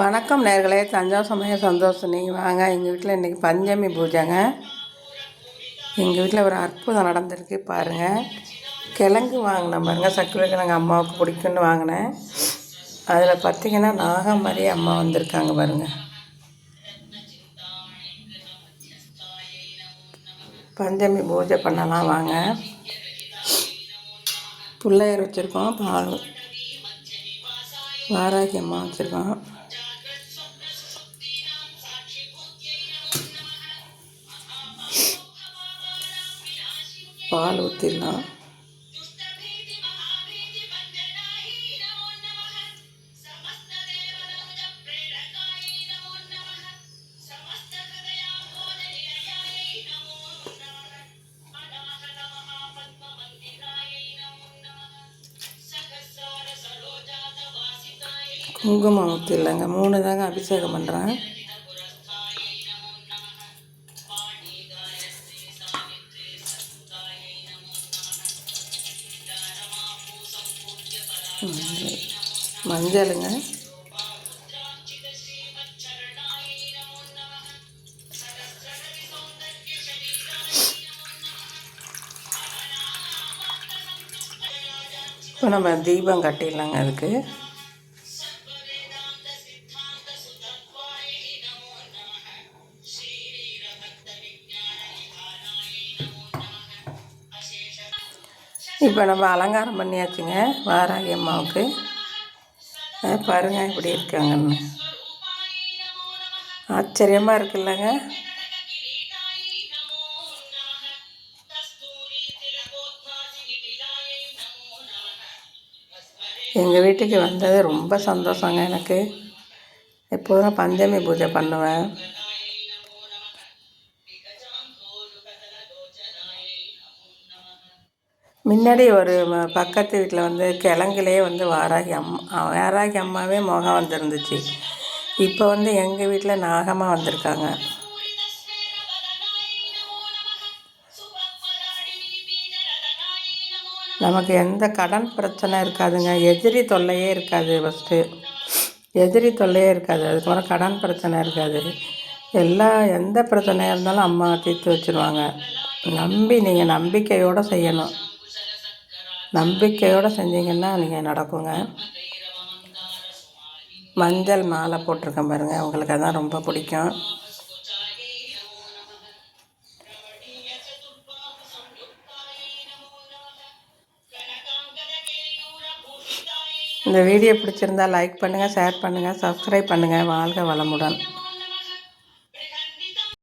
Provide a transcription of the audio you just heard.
வணக்கம் நேர்களே. தஞ்சாவூர் சமய சந்தோஷம். நீங்கள் வாங்க. எங்கள் வீட்டில் இன்றைக்கி பஞ்சமி பூஜைங்க. எங்கள் வீட்டில் ஒரு அற்புதம் நடந்திருக்கு. பாருங்கள் கிழங்கு வாங்கினேன் பாருங்க. சக்கரை கிழங்கு அம்மாவுக்கு பிடிக்கும்னு வாங்கினேன். அதில் பார்த்தீங்கன்னா நாகம் அம்மா வந்திருக்காங்க பாருங்கள் பஞ்சமி பூஜை பண்ணலாம் வாங்க. பிள்ளையர் வச்சுருக்கோம். பால். வாராகி அம்மா வச்சுருக்கோம் பால் ஊற்றிடலாம் குங்குமம் ஊற்றிடலாங்க மூணு தாங்க அபிஷேகம் பண்ணுறேன் மஞ்சள். மஞ்சளுங்க. இப்போ நம்ம தீபம் கட்டிடலாங்க அதுக்கு. இப்போ நம்ம அலங்காரம் பண்ணியாச்சுங்க வாராகி அம்மாவுக்கு. பாருங்கள் இப்படி இருக்காங்கன்னு. ஆச்சரியமாக இருக்குல்லங்க. எங்கள் வீட்டுக்கு வந்தது ரொம்ப சந்தோஷங்க எனக்கு. எப்போதும் பஞ்சமி பூஜை பண்ணுவேன். முன்னாடி ஒரு பக்கத்து வீட்டில் வந்து கிழங்குலே வந்து வாராகி அம்மா வாராகி அம்மாவே முகம் வந்துருந்துச்சு. இப்போ வந்து எங்கள் வீட்டில் நாகமாக வந்திருக்காங்க. நமக்கு எந்த கடன் பிரச்சனை இருக்காதுங்க. எதிரி தொல்லையே இருக்காது ஃபஸ்ட்டு எதிரி தொல்லையே இருக்காது. அதுக்கப்புறம் கடன் பிரச்சனை இருக்காது. எல்லா எந்த பிரச்சனையாக இருந்தாலும் அம்மா தீர்த்து வச்சுருவாங்க. நம்பி நீங்கள் நம்பிக்கையோடு செய்யணும். நம்பிக்கையோடு செஞ்சீங்கன்னா நீங்கள் நடக்குங்க. மஞ்சள் மாலை போட்டிருக்கேன் பாருங்கள் அவங்களுக்கு அதான் ரொம்ப பிடிக்கும். இந்த வீடியோ பிடிச்சிருந்தா லைக் பண்ணுங்கள் ஷேர் பண்ணுங்கள் சப்ஸ்கிரைப் பண்ணுங்கள் வாழ்க வளமுடன்.